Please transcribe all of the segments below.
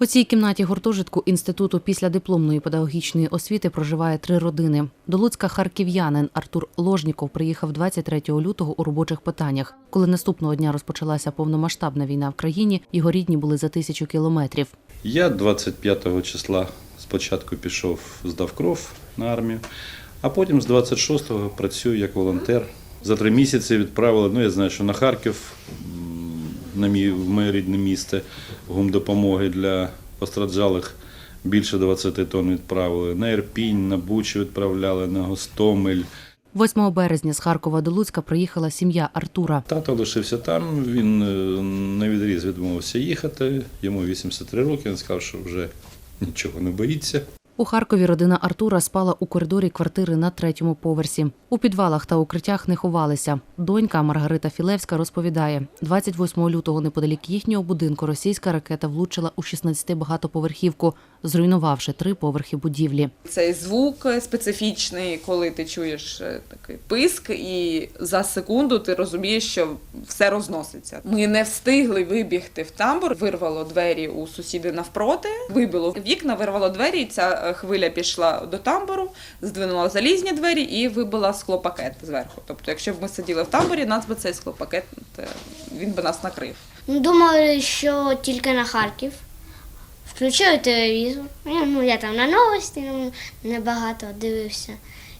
У цій кімнаті гуртожитку інституту післядипломної педагогічної освіти проживає три родини. До Луцька харків'янин Артур Ложніков приїхав 23 лютого у робочих питаннях. Коли наступного дня розпочалася повномасштабна війна в країні, його рідні були за тисячу кілометрів. Я 25 числа спочатку пішов, здав кров на армію, а потім з 26-го працюю як волонтер. За три місяці відправили, ну я знаю, що на Харків, на мій, в моє рідне місто, гумдопомоги для постраждалих більше 20 тонн відправили. На Ірпінь, на Бучу відправляли, на Гостомель. 8 березня з Харкова до Луцька приїхала сім'я Артура. Тато лишився там, він е, на відріз відмовився їхати. Йому 83 роки, він сказав, що вже нічого не боїться. У Харкові родина Артура спала у коридорі квартири на третьому поверсі. У підвалах та укриттях не ховалися. Донька Маргарита Філевська розповідає, 28 лютого неподалік їхнього будинку російська ракета влучила у 16 багатоповерхівку, зруйнувавши три поверхи будівлі. Цей звук специфічний, коли ти чуєш е, такий писк, і за секунду ти розумієш, що все розноситься. Ми не встигли вибігти в тамбур, вирвало двері у сусіди навпроти, вибило вікна, вирвало двері. Ця е, хвиля пішла до тамбуру, здвинула залізні двері і вибила склопакет зверху. Тобто, якщо б ми сиділи в тамбурі, нас би цей склопакет е, він би нас накрив. Ну, Думали, що тільки на Харків. Включили телевізор. Я, ну, я там на новості ну, небагато дивився.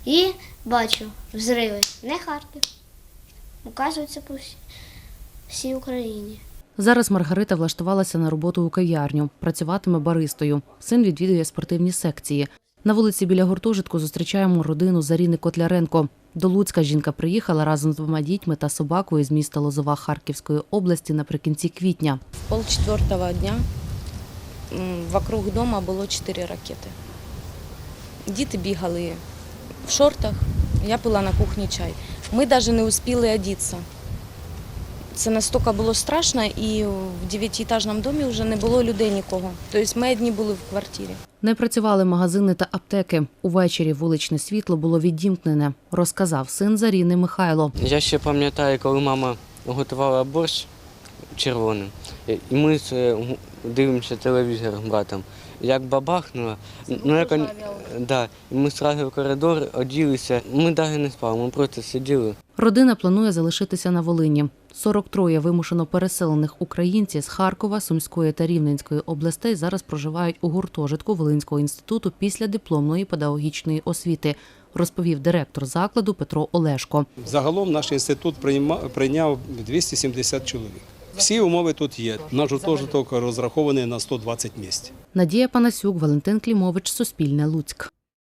І бачу взриви. Не Харків. Указується по всій, всій Україні. Зараз Маргарита влаштувалася на роботу у кав'ярню, працюватиме баристою. Син відвідує спортивні секції. На вулиці біля гуртожитку зустрічаємо родину Заріни Котляренко. До Луцька жінка приїхала разом з двома дітьми та собакою з міста Лозова Харківської області наприкінці квітня. полчетвертого дня вокруг дома було чотири ракети. Діти бігали в шортах, я пила на кухні чай. Ми навіть не успіли одітися. Це настільки було страшно, і в дев'ятиэтажному домі вже не було людей нікого. Тобто ми одні були в квартирі. Не працювали магазини та аптеки. Увечері вуличне світло було відімкнене, розказав син Заріни Михайло. Я ще пам'ятаю, коли мама готувала борщ червоним, і ми це дивимося телевізор з братом. Як бабахнуло, ну як да, ми одразу в коридор оділися. Ми навіть не спали, ми просто сиділи. Родина планує залишитися на Волині. 43 вимушено переселених українців з Харкова, Сумської та Рівненської областей зараз проживають у гуртожитку Волинського інституту після дипломної педагогічної освіти, розповів директор закладу Петро Олешко. Загалом наш інститут прийняв 270 чоловік. Всі умови тут є. Наш гуртожиток розрахований на 120 місць. Надія Панасюк, Валентин Клімович, Суспільне Луцьк.